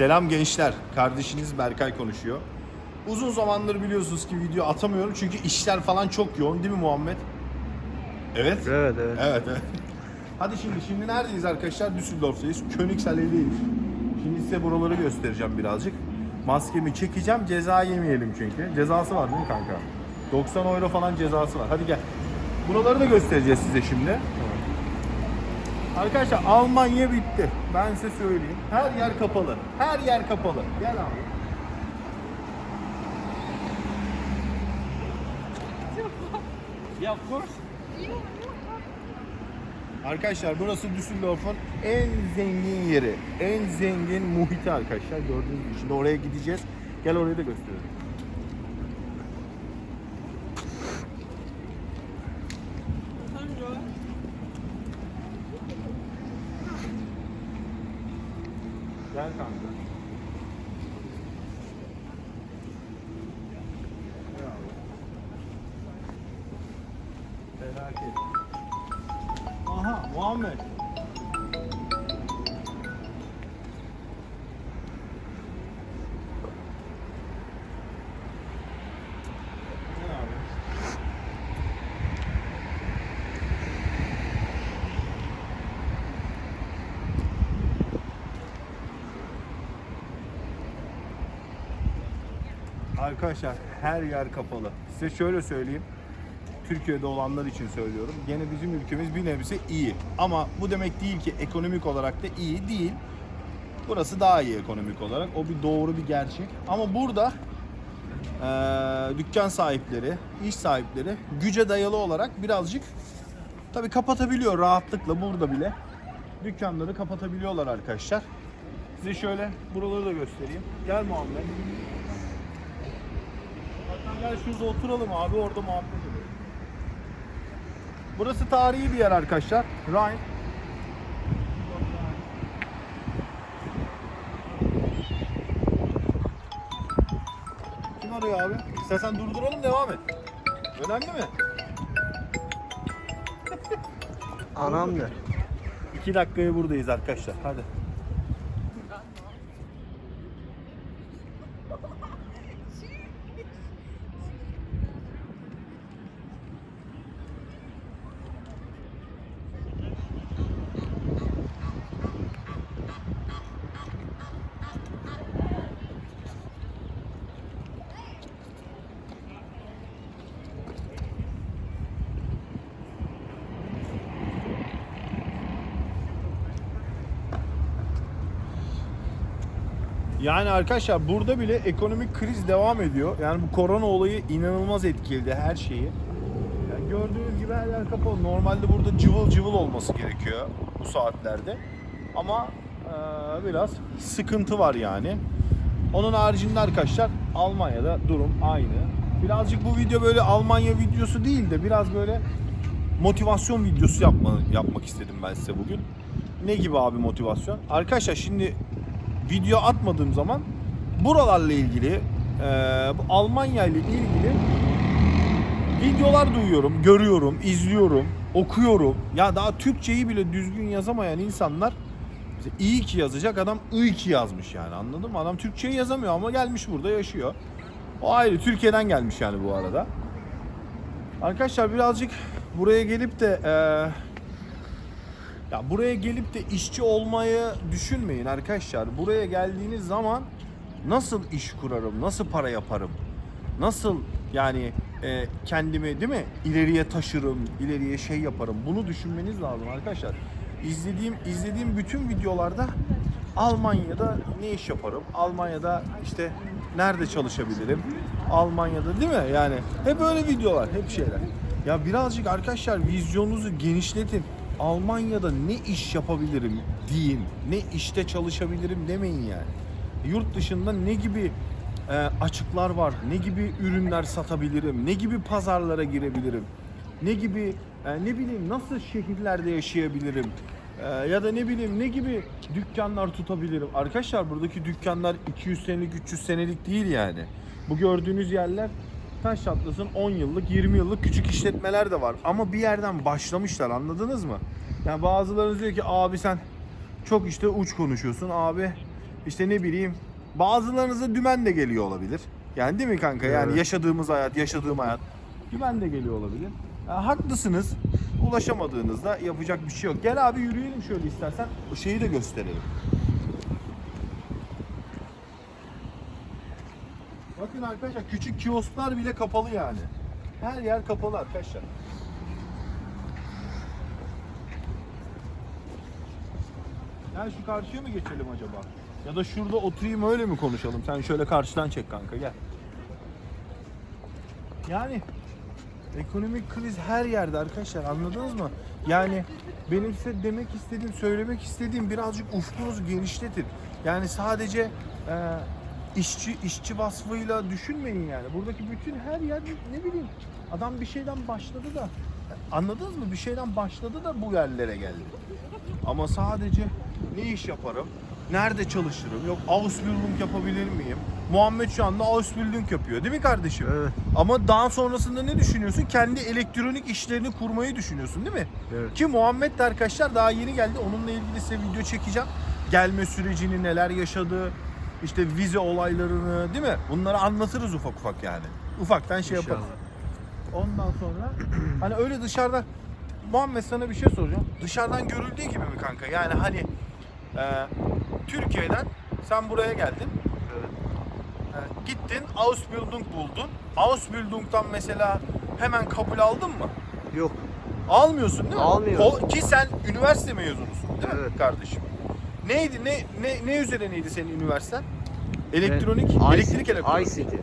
Selam gençler. Kardeşiniz Berkay konuşuyor. Uzun zamandır biliyorsunuz ki video atamıyorum çünkü işler falan çok yoğun değil mi Muhammed? Evet. Evet evet. Evet, evet. Hadi şimdi, şimdi neredeyiz arkadaşlar? Düsseldorf'tayız. Königsalley'deyiz. Şimdi size buraları göstereceğim birazcık. Maskemi çekeceğim, ceza yemeyelim çünkü. Cezası var değil mi kanka? 90 euro falan cezası var. Hadi gel. Buraları da göstereceğiz size şimdi. Arkadaşlar Almanya bitti. Ben size söyleyeyim. Her yer kapalı. Her yer kapalı. Gel abi. Yeah. Arkadaşlar burası Düsseldorf'un en zengin yeri. En zengin muhiti arkadaşlar. Gördüğünüz gibi. Şimdi oraya gideceğiz. Gel orayı da gösterelim. Arkadaşlar her yer kapalı. Size şöyle söyleyeyim. Türkiye'de olanlar için söylüyorum. Gene bizim ülkemiz bir nebze iyi. Ama bu demek değil ki ekonomik olarak da iyi değil. Burası daha iyi ekonomik olarak. O bir doğru bir gerçek. Ama burada eee, dükkan sahipleri, iş sahipleri güce dayalı olarak birazcık tabii kapatabiliyor rahatlıkla burada bile. Dükkanları kapatabiliyorlar arkadaşlar. Size şöyle buraları da göstereyim. Gel Muhammed. Gel şurada oturalım abi orada muhabbet edelim. Burası tarihi bir yer arkadaşlar. Rhine. Kim arıyor abi? İstersen durduralım devam et. Önemli mi? Anam der. İki dakikaya buradayız arkadaşlar. Hadi. Yani arkadaşlar burada bile ekonomik kriz devam ediyor. Yani bu korona olayı inanılmaz etkiledi her şeyi. Yani gördüğünüz gibi her yer kapalı. Normalde burada cıvıl cıvıl olması gerekiyor bu saatlerde. Ama eee, biraz sıkıntı var yani. Onun haricinde arkadaşlar Almanya'da durum aynı. Birazcık bu video böyle Almanya videosu değil de biraz böyle motivasyon videosu yapma, yapmak istedim ben size bugün. Ne gibi abi motivasyon? Arkadaşlar şimdi video atmadığım zaman buralarla ilgili eee, bu Almanya ile ilgili videolar duyuyorum, görüyorum, izliyorum, okuyorum. Ya daha Türkçeyi bile düzgün yazamayan insanlar iyi ki yazacak adam iyi ki yazmış yani anladın mı? Adam Türkçeyi yazamıyor ama gelmiş burada yaşıyor. O ayrı Türkiye'den gelmiş yani bu arada. Arkadaşlar birazcık buraya gelip de eee, ya buraya gelip de işçi olmayı düşünmeyin arkadaşlar. Buraya geldiğiniz zaman nasıl iş kurarım, nasıl para yaparım, nasıl yani e, kendimi değil mi ileriye taşırım, ileriye şey yaparım. Bunu düşünmeniz lazım arkadaşlar. İzlediğim izlediğim bütün videolarda Almanya'da ne iş yaparım? Almanya'da işte nerede çalışabilirim? Almanya'da değil mi? Yani hep öyle videolar, hep şeyler. Ya birazcık arkadaşlar vizyonunuzu genişletin. Almanya'da ne iş yapabilirim deyin. Ne işte çalışabilirim demeyin yani. Yurt dışında ne gibi e, açıklar var, ne gibi ürünler satabilirim, ne gibi pazarlara girebilirim, ne gibi e, ne bileyim nasıl şehirlerde yaşayabilirim e, ya da ne bileyim ne gibi dükkanlar tutabilirim. Arkadaşlar buradaki dükkanlar 200 senelik 300 senelik değil yani. Bu gördüğünüz yerler taş çatlasın 10 yıllık 20 yıllık küçük işletmeler de var ama bir yerden başlamışlar anladınız mı? Yani bazılarınız diyor ki abi sen çok işte uç konuşuyorsun abi işte ne bileyim bazılarınıza dümen de geliyor olabilir. Yani değil mi kanka? Yani Evet. yaşadığımız hayat, yaşadığım hayat dümen de geliyor olabilir. Ya haklısınız. Ulaşamadığınızda yapacak bir şey yok. Gel abi yürüyelim şöyle istersen. Şeyi de gösterelim. Bakın arkadaşlar küçük kiosklar bile kapalı yani. Her yer kapalı arkadaşlar. Gel şu karşıya mı geçelim acaba? Ya da şurada oturayım öyle mi konuşalım? Sen şöyle karşıdan çek kanka gel. Yani ekonomik kriz her yerde arkadaşlar anladınız mı? Yani benim size demek istediğim, söylemek istediğim birazcık ufkunuzu genişletin. Yani sadece e, işçi işçi vasfıyla düşünmeyin yani. Buradaki bütün her yer ne bileyim adam bir şeyden başladı da anladınız mı? Bir şeyden başladı da bu yerlere geldi. Ama sadece ne iş yaparım? Nerede çalışırım? Yok Ausbildung yapabilir miyim? Muhammed şu anda Ausbildung yapıyor değil mi kardeşim? Evet. Ama daha sonrasında ne düşünüyorsun? Kendi elektronik işlerini kurmayı düşünüyorsun değil mi? Evet. Ki Muhammed de arkadaşlar daha yeni geldi. Onunla ilgili size video çekeceğim. Gelme sürecini, neler yaşadı, işte vize olaylarını değil mi? Bunları anlatırız ufak ufak yani. Ufaktan şey yaparız. İnşallah. Ondan sonra hani öyle dışarıdan Muhammed sana bir şey soracağım. Dışarıdan görüldüğü gibi mi kanka? Yani hani e, Türkiye'den sen buraya geldin. Evet. e, gittin Ausbildung buldun. Ausbildung'dan mesela hemen kabul aldın mı? Yok. Almıyorsun değil mi? Almıyorum. Ko- ki sen üniversite mezunusun değil mi Evet. kardeşim? Neydi ne ne ne üzere neydi senin üniversiten? Elektronik, Ben- elektrik elektronik. ICT.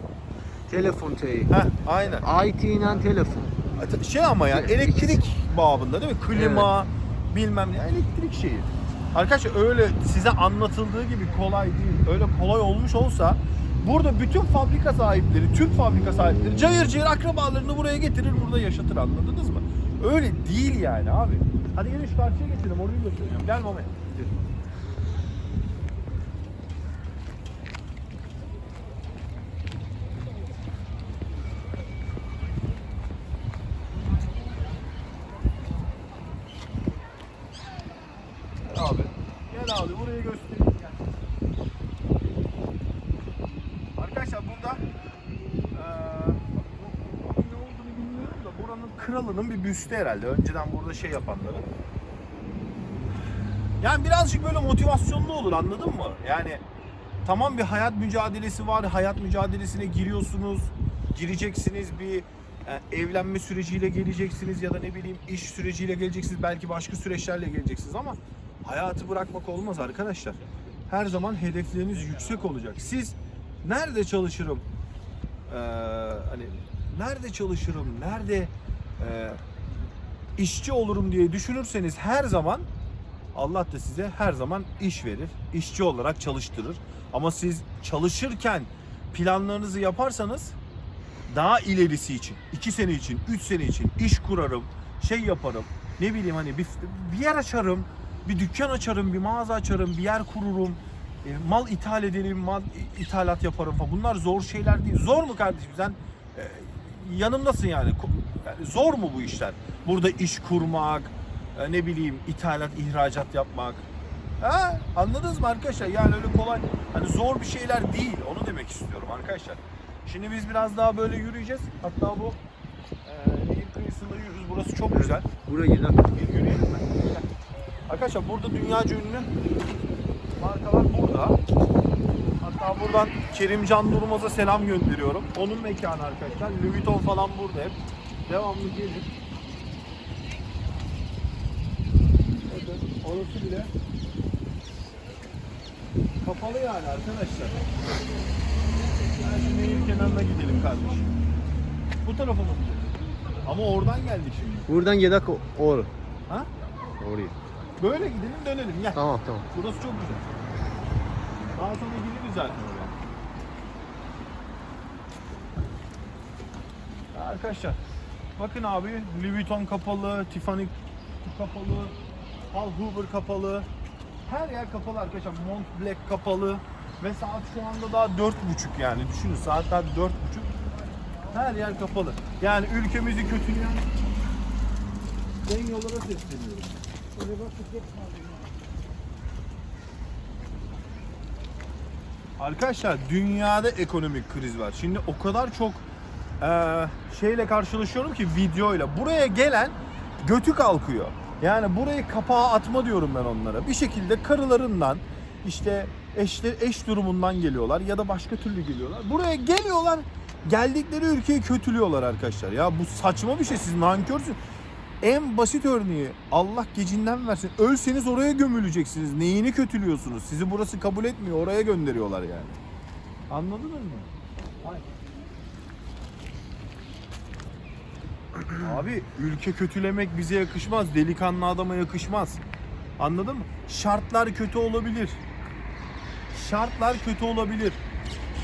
Telefon teyi. Heh, aynen. IT ile telefon. Şey ama ya Evet, elektrik babında değil mi? Klima, bilmem ne elektrik şeyi. Arkadaşlar öyle size anlatıldığı gibi kolay değil. Öyle kolay olmuş olsa burada bütün fabrika sahipleri, Türk fabrika sahipleri cayır cayır akrabalarını buraya getirir burada yaşatır anladınız mı? Öyle değil yani abi. Hadi gelin şu karşıya geçelim orayı göstereceğim. Gel Mehmet. Gel abi. Gel abi burayı göstereyim. Gel. Arkadaşlar burada eee, bu- bu ne olduğunu bilmiyorum da buranın kralının bir büstü herhalde. Önceden burada şey yapanların. Yani birazcık böyle motivasyonlu olur anladın mı? Yani tamam bir hayat mücadelesi var. Hayat mücadelesine giriyorsunuz. Gireceksiniz bir e, evlenme süreciyle geleceksiniz ya da ne bileyim iş süreciyle geleceksiniz. Belki başka süreçlerle geleceksiniz ama hayatı bırakmak olmaz arkadaşlar. Her zaman hedefleriniz yüksek olacak. Siz nerede çalışırım? Ee, hani nerede çalışırım? Nerede e, işçi olurum diye düşünürseniz her zaman Allah da size her zaman iş verir. işçi olarak çalıştırır. Ama siz çalışırken planlarınızı yaparsanız daha ilerisi için, 2 sene için, 3 sene için iş kurarım, şey yaparım. Ne bileyim hani bir, bir yer açarım, bir dükkan açarım, bir mağaza açarım, bir yer kururum. e, mal ithal ederim, mal ithalat yaparım falan. Bunlar zor şeyler değil. Zor mu kardeşim? Sen e, yanımdasın yani. Yani. Zor mu bu işler? Burada iş kurmak, e, ne bileyim ithalat, ihracat yapmak. Ha, anladınız mı arkadaşlar? Yani öyle kolay, hani zor bir şeyler değil. Onu demek istiyorum arkadaşlar. Şimdi biz biraz daha böyle yürüyeceğiz. Hatta bu e, nehir kıyısında yürürüz. Burası çok güzel. Buraya gidelim. Bir yürüyelim mi? Gel. Arkadaşlar burada dünyaca ünlü markalar burada. Hatta buradan Kerimcan Durmaz'a selam gönderiyorum. Onun mekanı arkadaşlar. Louis Vuitton falan burada hep. Devamlı gelir. Bakın orası bile kapalı yani arkadaşlar. Şu nehir kenarına gidelim kardeşim. Bu tarafa mı gidelim? Ama oradan geldik şimdi. Buradan gidelim or. Ha? Oraya. Böyle gidelim dönelim gel. Tamam tamam. Burası çok güzel. Daha sonra gideriz zaten oraya. Ya Arkadaşlar bakın abi Louis Vuitton kapalı, Tiffany kapalı, Paul Huber kapalı. Her yer kapalı arkadaşlar. Mont Blanc kapalı. Ve saat şu anda daha dört buçuk yani. Düşünün saat daha dört buçuk. Her yer kapalı. Yani ülkemizi kötüleyen denyolara sesleniyorum. Arkadaşlar dünyada ekonomik kriz var. Şimdi o kadar çok şeyle karşılaşıyorum ki videoyla. Buraya gelen götü kalkıyor. Yani burayı kapağa atma diyorum ben onlara. Bir şekilde karılarından işte eşler, eş durumundan geliyorlar ya da başka türlü geliyorlar. Buraya geliyorlar geldikleri ülkeyi kötülüyorlar arkadaşlar. Ya bu saçma bir şey siz nankörsünüz. En basit örneği Allah gecinden versin. Ölseniz oraya gömüleceksiniz. Neyini kötülüyorsunuz? Sizi burası kabul etmiyor. Oraya gönderiyorlar yani. Anladınız mı? Abi ülke kötülemek bize yakışmaz. Delikanlı adama yakışmaz. Anladın mı? Şartlar kötü olabilir. Şartlar kötü olabilir.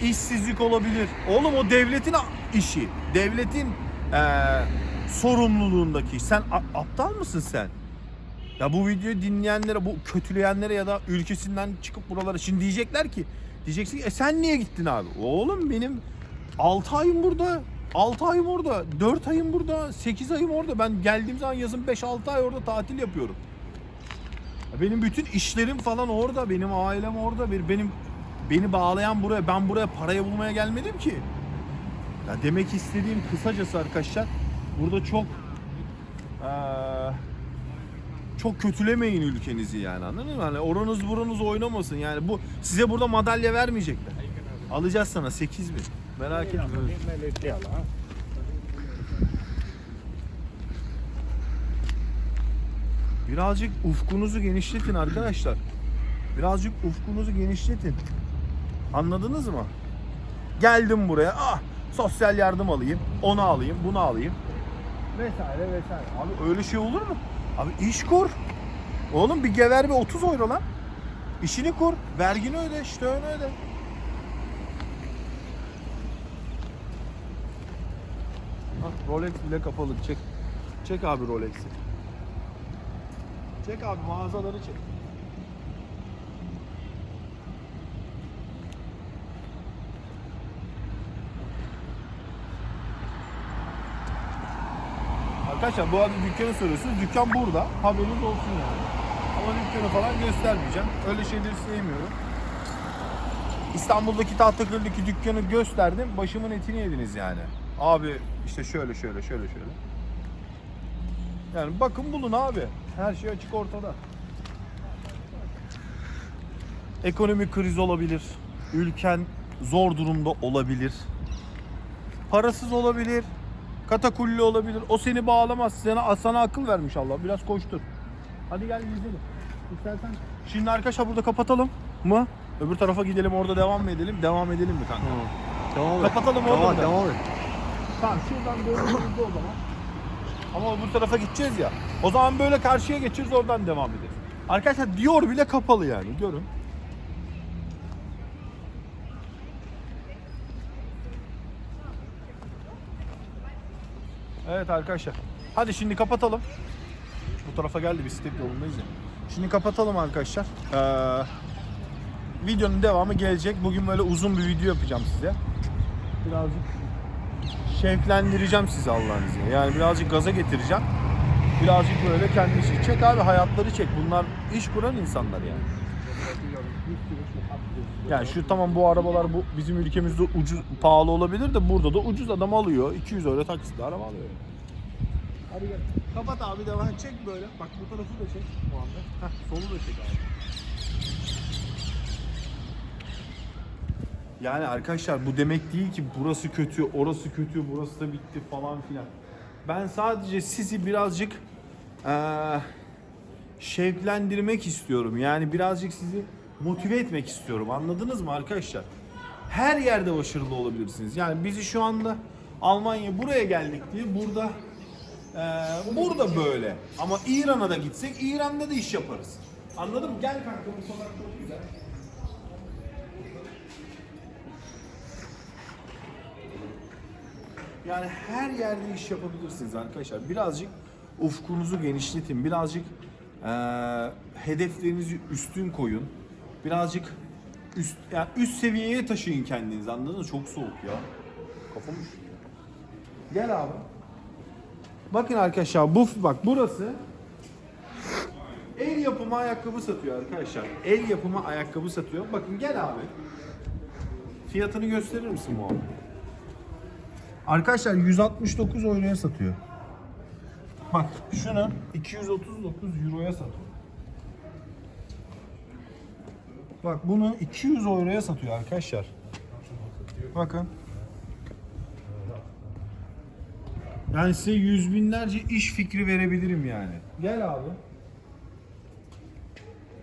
İşsizlik olabilir. Oğlum o devletin işi. Devletin eee, sorumluluğundaki. Sen aptal mısın sen? Ya bu videoyu dinleyenlere, bu kötüleyenlere ya da ülkesinden çıkıp buralara şimdi diyecekler ki diyeceksin ki, e sen niye gittin abi? Oğlum benim 6 ayım burada. 6 ayım orada, 4 ayım burada, 8 ayım orada. Ben geldiğim zaman yazın 5-6 ay orada tatil yapıyorum. Ya Benim bütün işlerim falan orada, benim ailem orada, benim benim beni bağlayan buraya, ben buraya paraya bulmaya gelmedim ki. Ya demek istediğim kısacası arkadaşlar, burada çok çok kötülemeyin ülkenizi yani anladın mı? Hani oranız buranız oynamasın yani bu size burada madalya vermeyecekler. Alacağız sana 8 bin. Merak etme. Birazcık ufkunuzu genişletin arkadaşlar. Birazcık ufkunuzu genişletin. Anladınız mı? Geldim buraya. Ah, sosyal yardım alayım. Onu alayım, bunu alayım. Vesaire vesaire. Abi öyle şey olur mu? Abi iş kur. Oğlum bir gever bir 30 euro lan. İşini kur. Vergini öde. işte öyle öde. Bak Rolex bile kapalı. Çek. Çek abi Rolex'i. Çek abi mağazaları çek. Arkadaşlar bu arada dükkanı soruyorsunuz. Dükkan burada. Haberiniz olsun yani. Ama dükkanı falan göstermeyeceğim. Öyle şeyleri sevmiyorum. İstanbul'daki Tahtakale'deki dükkanı gösterdim. Başımın etini yediniz yani. Abi işte şöyle şöyle şöyle şöyle. Yani bakın bulun abi. Her şey açık ortada. Ekonomik kriz olabilir. Ülken zor durumda olabilir. Parasız olabilir. Katakulli olabilir. O seni bağlamaz. Sana, sana akıl vermiş Allah. Biraz koştur. Hadi gel gezelim. İstersen. Şimdi arkadaşlar burada kapatalım mı? Öbür tarafa gidelim orada devam mı edelim? Devam edelim mi kanka? Tamam. Devam et. Kapatalım Devam oğlum et. da. Devam et. Tamam şuradan dönüyoruz o zaman. Ama öbür tarafa gideceğiz ya. O zaman böyle karşıya geçeriz oradan devam ederiz. Arkadaşlar Dior bile kapalı yani görün. Evet arkadaşlar. Hadi şimdi kapatalım. Bu tarafa geldi bisiklet yolundayız ya. Şimdi kapatalım arkadaşlar. Ee, videonun devamı gelecek. Bugün böyle uzun bir video yapacağım size. Birazcık şevklendireceğim sizi Allah'ın izniyle. Yani birazcık gaza getireceğim. Birazcık böyle kendisi. Çek abi hayatları çek. Bunlar iş kuran insanlar yani. Yani şu tamam bu arabalar bu bizim ülkemizde ucuz pahalı olabilir de burada da ucuz adam alıyor. 200 euro taksitle araba alıyor. Hadi gel. Kapat abi devam çek böyle. Bak bu tarafı da çek Muhammed. Heh, solu da çek abi. Yani arkadaşlar bu demek değil ki burası kötü, orası kötü, burası da bitti falan filan. Ben sadece sizi birazcık eee, şevklendirmek istiyorum. Yani birazcık sizi motive etmek istiyorum. Anladınız mı arkadaşlar? Her yerde başarılı olabilirsiniz. Yani bizi şu anda Almanya buraya geldik diye burada eee, burada böyle. Ama İran'a da gitsek İran'da da iş yaparız. Anladın mı? Gel kanka bu sokak çok güzel. Yani her yerde iş yapabilirsiniz arkadaşlar. Birazcık ufkunuzu genişletin. Birazcık eee, hedeflerinizi üstün koyun. Birazcık üst yani üst seviyeye taşıyın kendinizi. Anladınız mı? Çok soğuk ya. Kafam üşüyor. Gel abi. Bakın arkadaşlar bu bak burası el yapımı ayakkabı satıyor arkadaşlar. El yapımı ayakkabı satıyor. Bakın gel abi. Fiyatını gösterir misin Muhammed? Arkadaşlar 169 euroya satıyor. Bak şunu 239 euroya satıyor. Bak bunu 200 euroya satıyor arkadaşlar. Bakın. Yani size yüz binlerce iş fikri verebilirim yani. Gel abi.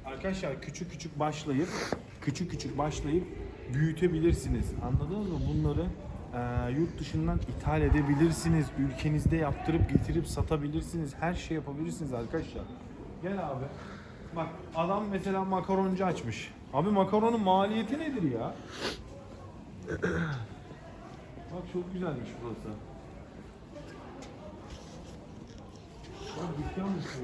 Arkadaşlar küçük küçük başlayıp küçük küçük başlayıp büyütebilirsiniz. Anladınız mı? Bunları eee, yurt dışından ithal edebilirsiniz. Ülkenizde yaptırıp getirip satabilirsiniz. Her şey yapabilirsiniz arkadaşlar. Gel abi. Bak adam mesela makaroncu açmış. Abi makaronun maliyeti nedir ya? Bak çok güzelmiş burası. Bak burası.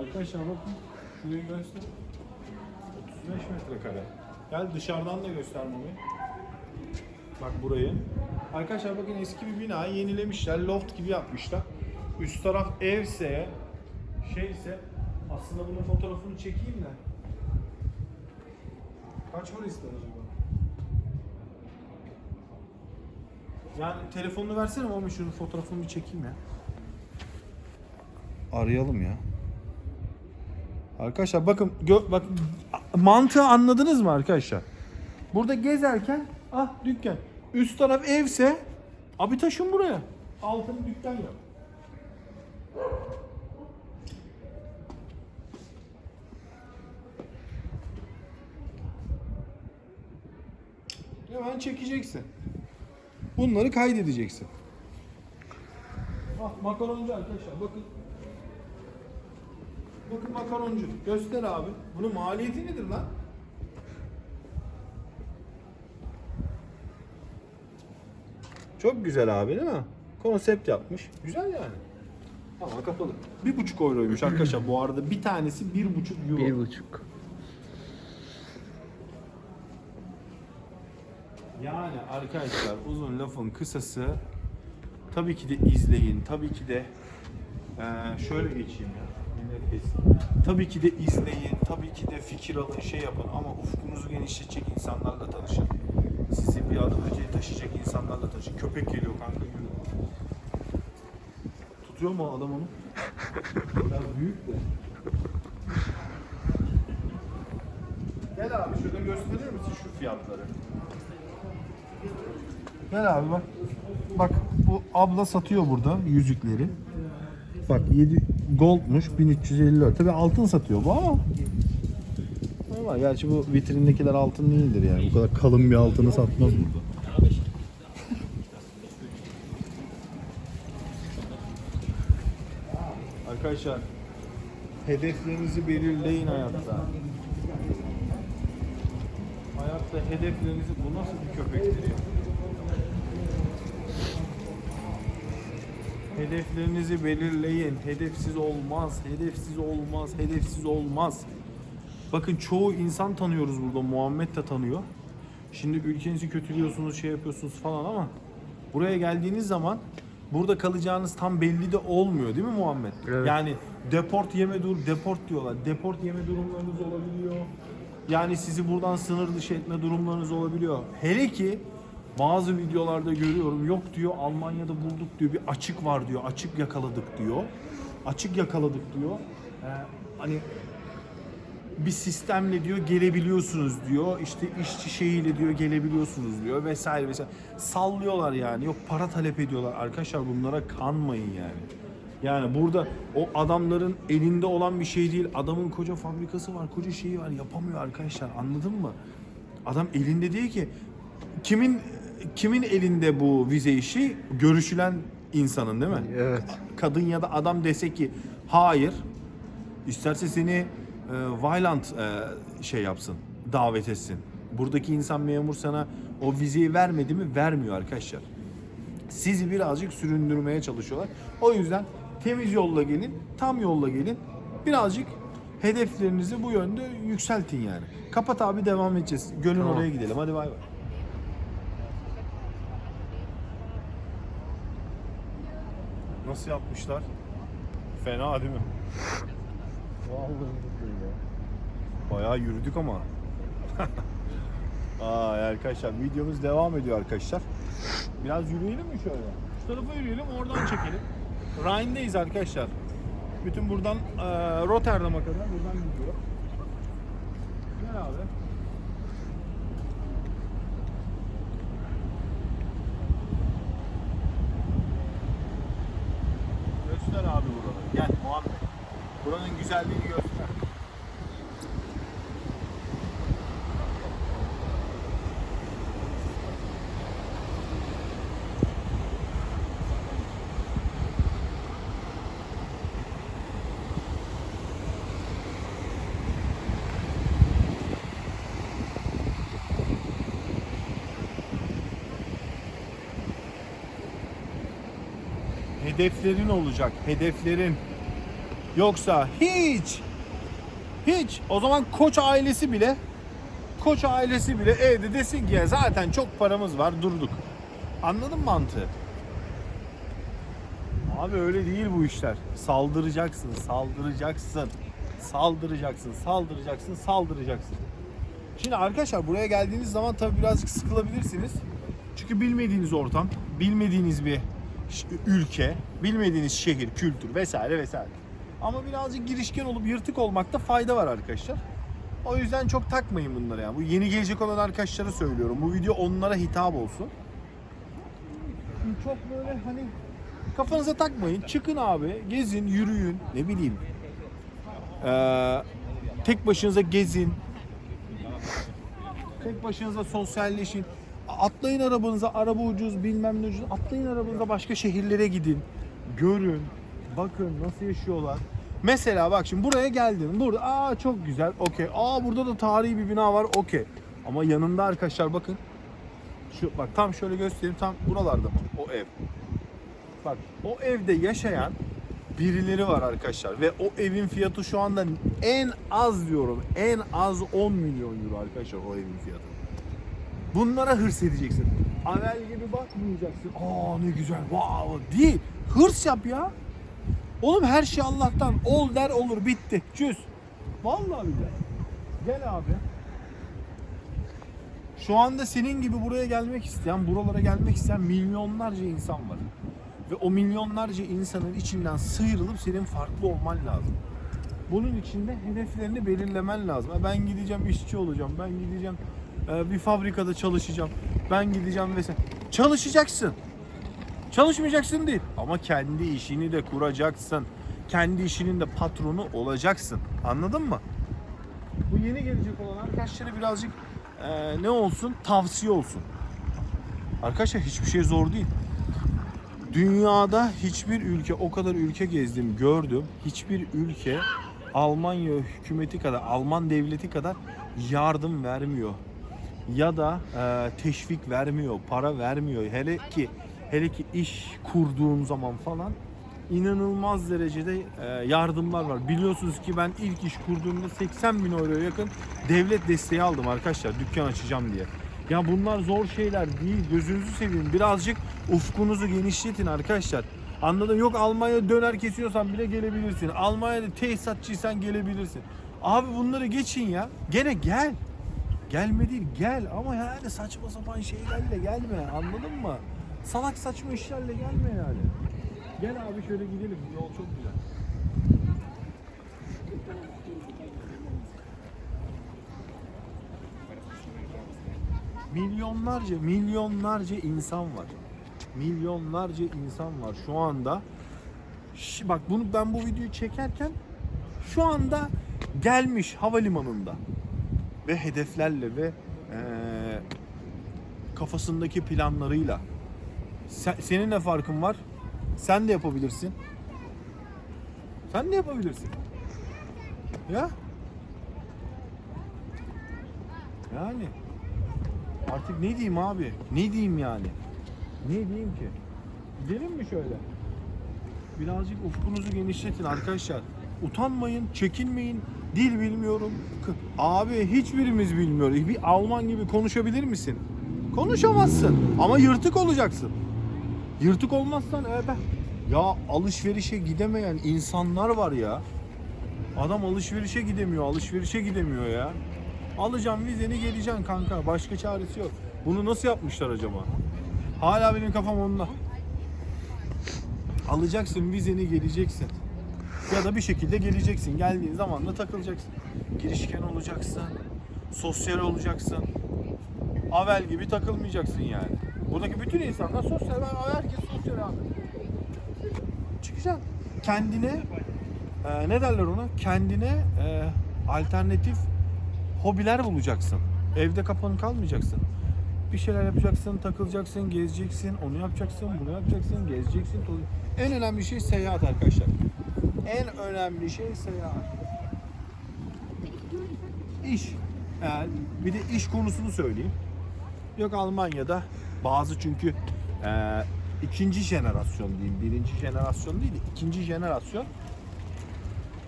Arkadaşlar bakın şurayı göster. 35 metrekare. Gel dışarıdan da göster Mami. Bak burayı. Arkadaşlar bakın eski bir bina yenilemişler. Loft gibi yapmışlar. Üst taraf evse şeyse aslında bunun fotoğrafını çekeyim de. Kaç para ister acaba? Yani telefonunu versene Mami şunun fotoğrafını bir çekeyim ya. Arayalım ya. Arkadaşlar bakın gö- bak mantığı anladınız mı arkadaşlar? Burada gezerken ah dükkan. Üst taraf evse abi taşın buraya. Altını dükkan yap. Hemen çekeceksin. Bunları kaydedeceksin. Bak makaroncu arkadaşlar bakın. Bakın makaroncu. Göster abi. Bunun maliyeti nedir lan? Çok güzel abi değil mi? Konsept yapmış. Güzel yani. Ama kapalı. Bir buçuk euroymuş arkadaşlar bu arada. Bir tanesi bir buçuk euro. Bir buçuk. Yani arkadaşlar uzun lafın kısası tabii ki de izleyin. Tabii ki de eee, şöyle geçeyim ya. Geçsin. Tabii ki de izleyin. Tabii ki de fikir alın, şey yapın ama ufkunuzu genişletecek insanlarla tanışın. Sizi bir adım öteye taşıyacak insanlarla tanışın. Köpek geliyor kanka yürü. Tutuyor mu adam onu? Biraz büyük de. Gel abi şurada gösterir misin şu fiyatları? Gel abi bak. Bak bu abla satıyor burada yüzükleri. Bak 7 goldmuş 1354. Tabi altın satıyor bu ama. Ama gerçi bu vitrindekiler altın değildir yani. Bu kadar kalın bir altını satmaz burada. Arkadaşlar hedeflerinizi belirleyin hayatta. Hayatta hedeflerinizi bu nasıl bir köpektir ya? Hedeflerinizi belirleyin. Hedefsiz olmaz, hedefsiz olmaz, hedefsiz olmaz. Bakın çoğu insan tanıyoruz burada. Muhammed de tanıyor. Şimdi ülkenizi kötülüyorsunuz, şey yapıyorsunuz falan ama buraya geldiğiniz zaman burada kalacağınız tam belli de olmuyor değil mi Muhammed? Evet. Yani deport yeme dur, deport diyorlar. Deport yeme durumlarınız olabiliyor. Yani sizi buradan sınır dışı etme durumlarınız olabiliyor. Hele ki bazı videolarda görüyorum yok diyor Almanya'da bulduk diyor bir açık var diyor açık yakaladık diyor. Açık yakaladık diyor. Ee, hani bir sistemle diyor gelebiliyorsunuz diyor. İşte işçi şeyiyle diyor gelebiliyorsunuz diyor vesaire vesaire. Sallıyorlar yani. Yok para talep ediyorlar. Arkadaşlar bunlara kanmayın yani. Yani burada o adamların elinde olan bir şey değil. Adamın koca fabrikası var, koca şeyi var. Yapamıyor arkadaşlar. Anladın mı? Adam elinde değil ki. Kimin kimin elinde bu vize işi? Görüşülen insanın değil mi? Evet. Kadın ya da adam dese ki hayır. İsterse seni e, violent e, şey yapsın, davet etsin. Buradaki insan memur sana o vizeyi vermedi mi? Vermiyor arkadaşlar. Sizi birazcık süründürmeye çalışıyorlar. O yüzden temiz yolla gelin, tam yolla gelin. Birazcık hedeflerinizi bu yönde yükseltin yani. Kapat abi devam edeceğiz. Gölün Tamam. oraya gidelim. Hadi bay bay. Nasıl yapmışlar? Fena değil mi? Vallahi. Bayağı yürüdük ama. Aa arkadaşlar videomuz devam ediyor arkadaşlar. Biraz yürüyelim mi şöyle? Şu tarafa yürüyelim oradan çekelim. Rhine'deyiz arkadaşlar. Bütün buradan eee, Rotterdam'a kadar buradan gidiyor. Gel abi. Göster abi buraları. Gel Muhammed. Buranın güzelliğini göster. Hedeflerin olacak, hedeflerin. Yoksa hiç, hiç. O zaman koç ailesi bile, koç ailesi bile evde desin ki ya zaten çok paramız var durduk. Anladın mantığı? Abi öyle değil bu işler. Saldıracaksın, saldıracaksın. Saldıracaksın, saldıracaksın, saldıracaksın. Şimdi arkadaşlar buraya geldiğiniz zaman tabii birazcık sıkılabilirsiniz. Çünkü bilmediğiniz ortam, bilmediğiniz bir ülke, bilmediğiniz şehir, kültür vesaire vesaire. Ama birazcık girişken olup yırtık olmakta fayda var arkadaşlar. O yüzden çok takmayın bunları yani. Bu yeni gelecek olan arkadaşlara söylüyorum. Bu video onlara hitap olsun. Çok böyle hani kafanıza takmayın. Çıkın abi, gezin, yürüyün, ne bileyim. Ee, tek başınıza gezin. Tek başınıza sosyalleşin. Atlayın arabanıza, araba ucuz, bilmem ne ucuz. Atlayın arabanıza başka şehirlere gidin. Görün, bakın nasıl yaşıyorlar. Mesela bak şimdi buraya geldin. Burada aa çok güzel. Okey. Aa burada da tarihi bir bina var. Okey. Ama yanında arkadaşlar bakın. Şu bak tam şöyle göstereyim. Tam buralarda o ev. Bak o evde yaşayan birileri var arkadaşlar ve o evin fiyatı şu anda en az diyorum en az 10 milyon euro arkadaşlar o evin fiyatı. Bunlara hırs edeceksin. Avel gibi bakmayacaksın. Aa ne güzel. Wow. Değil. Hırs yap ya. Oğlum her şey Allah'tan. Ol der olur. Bitti. Çüz. Vallahi billahi. Gel abi. Şu anda senin gibi buraya gelmek isteyen, buralara gelmek isteyen milyonlarca insan var. Ve o milyonlarca insanın içinden sıyrılıp senin farklı olman lazım. Bunun için de hedeflerini belirlemen lazım. Ben gideceğim işçi olacağım, ben gideceğim e, bir fabrikada çalışacağım, ben gideceğim vesaire. Çalışacaksın. Çalışmayacaksın değil. Ama kendi işini de kuracaksın. Kendi işinin de patronu olacaksın. Anladın mı? Bu yeni gelecek olan arkadaşlara birazcık e, ne olsun? Tavsiye olsun. Arkadaşlar hiçbir şey zor değil. Dünyada hiçbir ülke o kadar ülke gezdim gördüm. Hiçbir ülke Almanya hükümeti kadar, Alman devleti kadar yardım vermiyor. Ya da e, teşvik vermiyor, para vermiyor. Hele ki hele ki iş kurduğun zaman falan inanılmaz derecede e, yardımlar var. Biliyorsunuz ki ben ilk iş kurduğumda 80 bin euroya yakın devlet desteği aldım arkadaşlar dükkan açacağım diye. Ya bunlar zor şeyler değil. Gözünüzü seveyim. Birazcık ufkunuzu genişletin arkadaşlar. Anladın? Yok Almanya döner kesiyorsan bile gelebilirsin. Almanya'da tesisatçıysan gelebilirsin. Abi bunları geçin ya. Gene gel. Gelme değil gel ama yani saçma sapan şeylerle gelme. Anladın mı? Salak saçma işlerle gelme yani. Gel abi şöyle gidelim. Yol çok güzel. Milyonlarca, milyonlarca insan var. Milyonlarca insan var şu anda. Bak bunu ben bu videoyu çekerken şu anda gelmiş havalimanında ve hedeflerle ve eee, kafasındaki planlarıyla. Sen- senin ne farkın var? Sen de yapabilirsin. Sen de yapabilirsin. Ya? Yani artık ne diyeyim abi? Ne diyeyim yani? Ne diyeyim ki? Gidelim mi şöyle? Birazcık ufkunuzu genişletin arkadaşlar. Utanmayın, çekinmeyin. Dil bilmiyorum. Abi hiçbirimiz bilmiyoruz. Bir Alman gibi konuşabilir misin? Konuşamazsın ama yırtık olacaksın. Yırtık olmazsan e ben. Ya alışverişe gidemeyen insanlar var ya. Adam alışverişe gidemiyor, alışverişe gidemiyor ya. Alacağım vizeni geleceksin kanka. Başka çaresi yok. Bunu nasıl yapmışlar acaba? Hala benim kafam onda. Alacaksın vizeni geleceksin. Ya da bir şekilde geleceksin. Geldiğin zaman da takılacaksın. Girişken olacaksın. Sosyal olacaksın. Avel gibi takılmayacaksın yani. Buradaki bütün insanlar sosyal. Herkes sosyal abi. Çıkacaksın. Kendine e, ne derler ona? Kendine e, alternatif hobiler bulacaksın. Evde kapanık kalmayacaksın. Bir şeyler yapacaksın, takılacaksın, gezeceksin, onu yapacaksın, bunu yapacaksın, gezeceksin. En önemli şey seyahat arkadaşlar. En önemli şey seyahat. İş. Yani bir de iş konusunu söyleyeyim. Yok Almanya'da bazı çünkü e, ikinci jenerasyon diyeyim. Birinci jenerasyon değil de ikinci jenerasyon.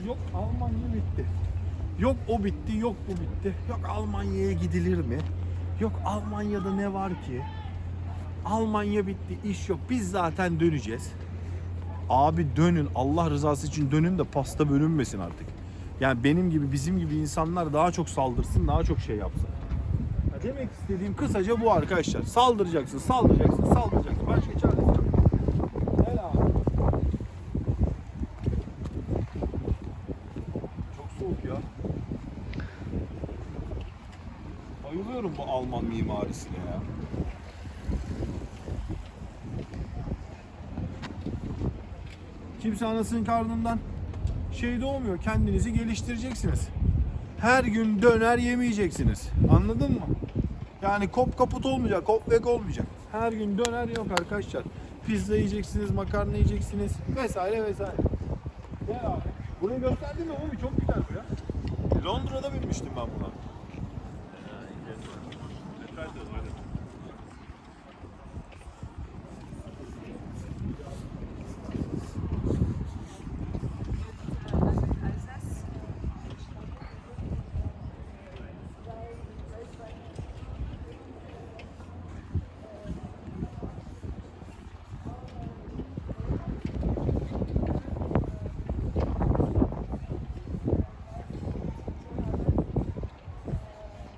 Yok Almanya bitti. Yok o bitti, yok bu bitti. Yok Almanya'ya gidilir mi? Yok Almanya'da ne var ki? Almanya bitti, iş yok. Biz zaten döneceğiz. Abi dönün. Allah rızası için dönün de pasta bölünmesin artık. Yani benim gibi, bizim gibi insanlar daha çok saldırsın, daha çok şey yapsın. Demek istediğim kısaca bu arkadaşlar. Saldıracaksın, saldıracaksın, saldıracaksın. Başka çaresi yok. Gel. Çok soğuk ya. Bayılıyorum bu Alman mimarisine ya. Kimse anasının karnından şey doğmuyor. Kendinizi geliştireceksiniz. Her gün döner yemeyeceksiniz. Anladın mı? Yani kop kaput olmayacak, kop vek olmayacak. Her gün döner yok arkadaşlar. Pizza yiyeceksiniz, makarna yiyeceksiniz vesaire vesaire. Gel abi. Burayı gösterdin mi? Çok güzel bu ya. Londra'da binmiştim ben buna.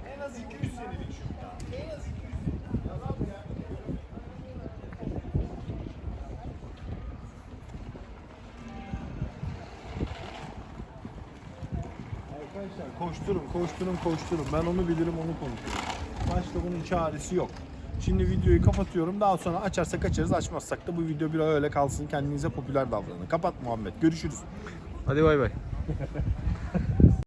En az 200 senelik şu ya. En az 200 senelik. Ya lan ya. Arkadaşlar koşturun, koşturun, koşturun. Ben onu bilirim, onu konuşurum. Başta bunun çaresi yok. Şimdi videoyu kapatıyorum. Daha sonra açarsak açarız, açmazsak da bu video bir öyle kalsın. Kendinize popüler davranın. Kapat Muhammed. Görüşürüz. Hadi bay bay.